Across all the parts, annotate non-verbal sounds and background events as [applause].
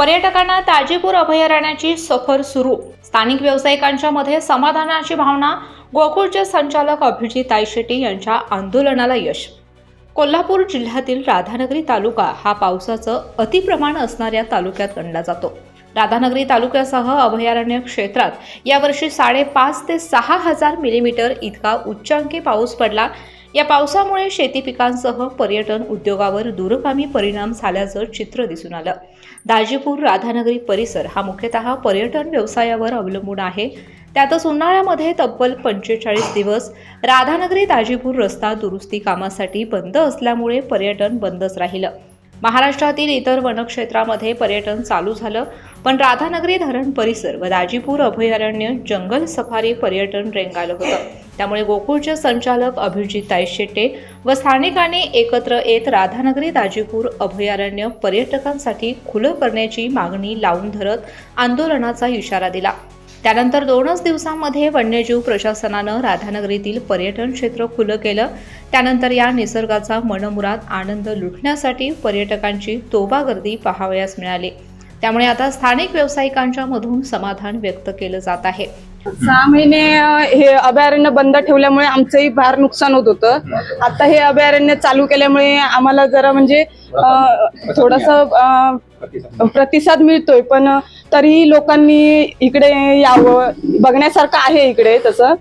पर्यटकांना ताजीपूर अभयारण्याची सफर सुरू. स्थानिक व्यावसायिकांच्या मध्ये समाधानाची भावना गोकुळचे संचालक अभिजित आयशेटी यांच्या आंदोलनाला यश. कोल्हापूर जिल्ह्यातील राधानगरी तालुका हा पावसाचं अतिप्रमाण असणाऱ्या तालुक्यात गणला जातो. राधानगरी तालुक्यासह अभयारण्य क्षेत्रात यावर्षी साडेपाच ते सहा हजार मिलीमीटर इतका उच्चांकी पाऊस पडला या पावसामुळे शेती पिकांसह पर्यटन उद्योगावर दूरगामी परिणाम झाल्याचं चित्र दिसून आलं. दाजीपूर राधानगरी परिसर हा मुख्यतः पर्यटन व्यवसायावर अवलंबून आहे. त्यातच उन्हाळ्यामध्ये तब्बल पंचेचाळीस दिवस राधानगरी दाजीपूर रस्ता दुरुस्ती कामासाठी बंद असल्यामुळे पर्यटन बंदच राहिलं. महाराष्ट्रातील इतर वनक्षेत्रामध्ये पर्यटन चालू झालं. पण राधानगरी धरण परिसर व दाजीपूर अभयारण्य जंगल सफारी पर्यटन रेंगालं होतं. त्यामुळे गोकुळचे संचालक अभिजिताई शेट्टे व स्थानिकांनी एकत्र येत राधानगरी दाजीपूर अभयारण्य पर्यटकांसाठी खुलं करण्याची मागणी लावून धरत आंदोलनाचा इशारा दिला. त्यानंतर दोनच दिवसांमध्ये वन्यजीव प्रशासनानं राधानगरीतील पर्यटन क्षेत्र खुलं केलं. त्यानंतर या निसर्गाचा मनमुराद आनंद लुटण्यासाठी पर्यटकांची तोबा गर्दी पाहावयास मिळाली. त्यामुळे आता स्थानिक व्यावसायिकांच्या मधून समाधान व्यक्त केलं जात आहे. सहा महिने हे अभयारण्य बंद ठेवल्यामुळे आमचंही फार नुकसान होत होतं. आता हे अभयारण्य चालू केल्यामुळे आम्हाला जरा म्हणजे थोडस प्रतिसाद मिळतोय. पण तरीही लोकांनी इकडे यावं बघण्यासारखं आहे इकडे तसं.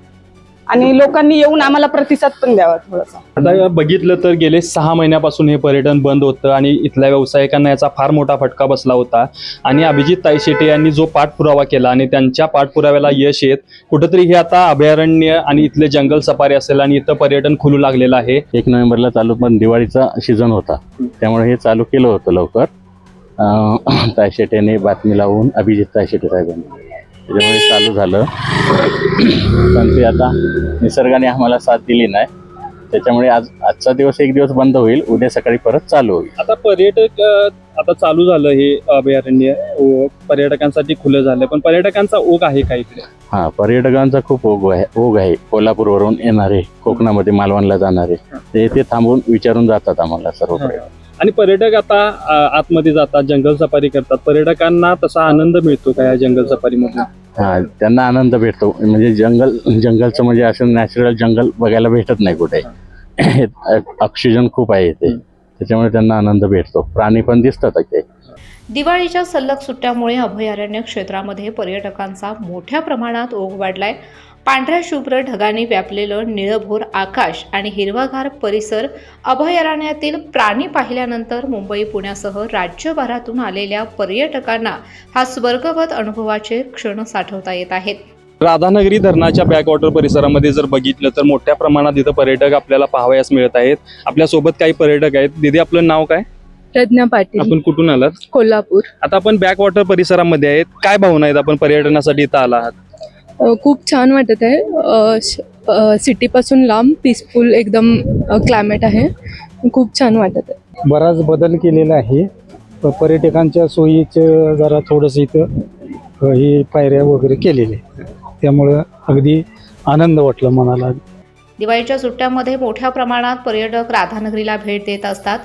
आणि लोकांनी येऊन आम्हाला प्रतिसाद पण द्यावा थोडासा. आता बघितलं तर गेले सहा महिन्यापासून हे पर्यटन बंद होतं आणि इथल्या व्यावसायिकांना याचा फार मोठा फटका बसला होता. आणि अभिजित ताईशेटे यांनी जो पाठपुरावा केला आणि त्यांच्या पाठपुराव्याला यश येत कुठंतरी हे आता अभयारण्य आणि इथले जंगल सफारी असेल आणि इथं पर्यटन खुलू लागलेलं आहे. एक नोव्हेंबरला चालू पण दिवाळीचा सीझन होता. त्यामुळे हे चालू केलं होतं लवकर. अं, [clears throat] तायशेटेने बातमी लावून अभिजित तायशेटे साहेबांनी. त्याच्यामुळे चालू झालं. पण ते आता निसर्गाने आम्हाला साथ दिली नाही. त्याच्यामुळे आज आजचा दिवस एक दिवस बंद होईल. उद्या सकाळी परत चालू होईल. आता पर्यटक आता चालू झालं हे अभयारण्य. पर्यटकांसाठी खुलं झालं. पण पर्यटकांचा ओघ आहे का इकडे? हा पर्यटकांचा खूप ओघ आहे. ओघ आहे. कोल्हापूरवरून येणारे कोकणामध्ये मालवणला जाणारे. ते इथे थांबून विचारून जातात आम्हाला सर्वकडे. आणि पर्यटक आता आतमध्ये जातात जंगल सफारी करतात. पर्यटकांना तसा आनंद मिळतो का या जंगल सफारीमधून? हा त्यांना आनंद भेटतो. म्हणजे जंगल जंगलचं म्हणजे असं नॅचरल जंगल बघायला भेटत नाही कुठे. [coughs] ऑक्सिजन खूप आहे इथे. त्याच्यामुळे त्यांना आनंद भेटतो. प्राणी पण दिसतात ते दिवाळीच्या सलग सुट्ट्यामुळे अभयारण्य क्षेत्रामध्ये पर्यटकांचा मोठ्या प्रमाणात ओघ वाढलाय. पांढऱ्या शुभ्र ढगाने व्यापलेलं निळभोर आकाश आणि हिरवागार परिसर अभयारण्यातील प्राणी पाहिल्यानंतर मुंबई पुण्यासह राज्यभरातून आलेल्या पर्यटकांना हा स्वर्गवत अनुभवाचे क्षण साठवता येत आहेत. राधानगरी धरणाच्या बॅकवॉटर परिसरामध्ये जर बघितलं तर मोठ्या प्रमाणात इथं पर्यटक आपल्याला पाहावयास मिळत आहेत. आपल्यासोबत काही पर्यटक आहेत. दिदी आपलं नाव काय? प्रज्ञा पाटील. आपण कुठून आलात? कोल्हापूर. आता आपण बॅकवॉटर परिसरामध्ये आहेत. काय भावना आहेत? आपण पर्यटनासाठी इथं आला आहात. खूप छान वाटत आहे. सिटीपासून लांब पीसफुल एकदम क्लायमेट आहे. खूप छान वाटत आहे. बराच बदल केलेला आहे. पर्यटकांच्या सोयीचं जरा थोडंसं इथं हे पायऱ्या वगैरे केलेले त्यामुळं अगदी आनंद वाटला मनाला. दिवाळीच्या सुट्ट्यामध्ये मोठ्या प्रमाणात पर्यटक राधानगरीला भेट देत असतात.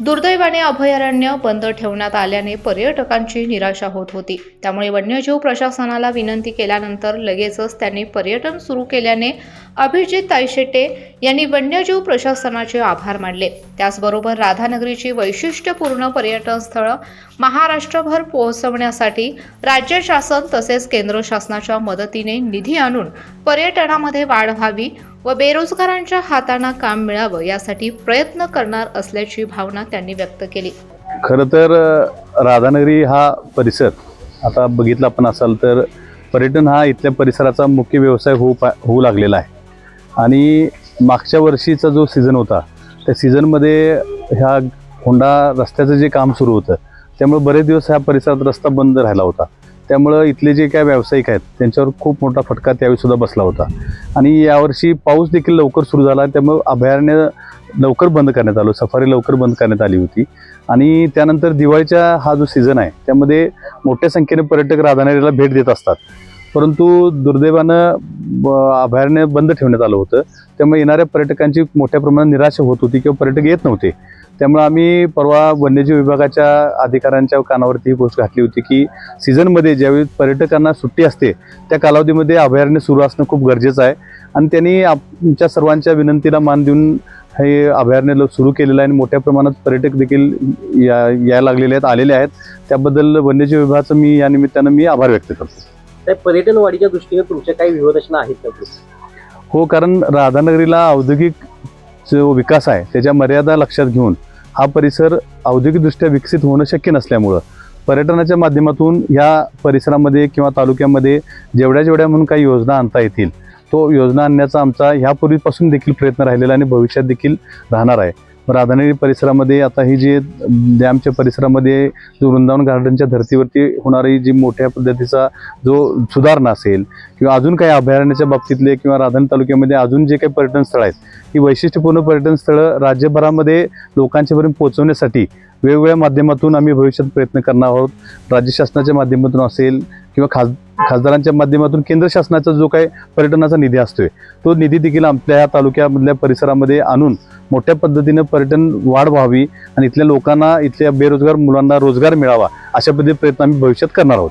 दुर्दैवाने अभयारण्य बंद ठेवण्यात आल्याने पर्यटकांची निराशा होत होती. त्यामुळे वन्यजीव प्रशासनाला विनंती केल्यानंतर लगेचच त्यांनी पर्यटन सुरू केल्याने अभिजित ताईशेटे यांनी वन्यजीव प्रशासनाचे आभार मानले. त्याचबरोबर राधानगरीची वैशिष्ट्यपूर्ण पर्यटन स्थळं महाराष्ट्रभर पोहोचवण्यासाठी राज्य शासन तसेच केंद्र शासनाच्या मदतीने निधी आणून पर्यटनामध्ये वाढ व्हावी व बेरोजगारांच्या हातांना काम मिळावं यासाठी प्रयत्न करणार असल्याची भावना त्यांनी व्यक्त केली. खरं तर राधानगरी हा परिसर आता बघितला आपण असाल तर पर्यटन हा इथल्या परिसराचा मुख्य व्यवसाय होऊ पा होऊ लागलेला आहे. आणि मागच्या वर्षीचा जो सीझन होता त्या सीझनमध्ये ह्या होंडा रस्त्याचं जे काम सुरू होतं त्यामुळे बरेच दिवस ह्या परिसरात रस्ता बंद राहिला होता. त्यामुळं इथले जे काय व्यावसायिक आहेत त्यांच्यावर खूप मोठा फटका त्यावेळी सुद्धा बसला होता. आणि यावर्षी पाऊस देखील लवकर सुरू झाला त्यामुळे अभयारण्य लवकर बंद करण्यात आलं सफारी लवकर बंद करण्यात आली होती. आणि त्यानंतर दिवाळीचा हा जो सीझन आहे त्यामध्ये मोठ्या संख्येने पर्यटक राधानगरीला भेट देत असतात. परंतु दुर्दैवानं ब- अभयारण्य बंद ठेवण्यात आलं होतं. त्यामुळे येणाऱ्या पर्यटकांची मोठ्या प्रमाणात निराशा होत होती किंवा पर्यटक येत नव्हते. त्यामुळे आम्ही परवा वन्यजीव विभागाच्या अधिकाऱ्यांच्या कानावरती ही गोष्ट घातली होती की सीझनमध्ये ज्यावेळी पर्यटकांना सुट्टी असते त्या कालावधीमध्ये अभयारण्य सुरू असणं खूप गरजेचं आहे. आणि त्यांनी आमच्या सर्वांच्या विनंतीला मान देऊन हे अभयारण्य सुरू केलेलं आहे आणि मोठ्या प्रमाणात पर्यटक देखील या यायला लागलेले आहेत आलेले आहेत. त्याबद्दल वन्यजीव विभागाचं मी या निमित्तानं मी आभार व्यक्त करतो. त्या पर्यटन वाढीच्या दृष्टीने तुमच्या काही व्यूहरचना आहेत का हो कारण राधानगरीला औद्योगिक जो विकास आहे त्याच्या मर्यादा लक्षात घेऊन हा परिसर औद्योगिकदृष्ट्या विकसित होणं शक्य नसल्यामुळं पर्यटनाच्या माध्यमातून ह्या परिसरामध्ये किंवा तालुक्यामध्ये जेवढ्या जेवढ्या म्हणून काही योजना आणता येतील तो योजना आणण्याचा आमचा ह्यापूर्वीपासून देखील प्रयत्न राहिलेला आणि भविष्यात देखील राहणार आहे. राधानगरी परिसरामध्ये आता ही जी डॅमच्या परिसरामध्ये जो वृंदावन गार्डनच्या धर्तीवरती होणारी जी मोठ्या पद्धतीचा जो सुधारणा असेल किंवा अजून काही अभयारण्याच्या बाबतीतले किंवा राधान तालुक्यामध्ये अजून जे काही पर्यटन स्थळं आहेत ही वैशिष्ट्यपूर्ण पर्यटन स्थळं राज्यभरामध्ये लोकांच्यापर्यंत पोहोचवण्यासाठी वेगवेगळ्या माध्यमातून आम्ही भविष्यात प्रयत्न करणार आहोत. राज्य शासनाच्या माध्यमातून असेल किंवा खास खासदारांच्या माध्यमातून केंद्र शासनाचा जो काही पर्यटनाचा निधी असतोय तो निधी देखील आपल्या या तालुक्यामधल्या परिसरामध्ये आणून मोठ्या पद्धतीनं पर्यटन वाढ व्हावी आणि इथल्या लोकांना इथल्या बेरोजगार मुलांना रोजगार मिळावा अशा पद्धती प्रयत्न आम्ही भविष्यात करणार आहोत.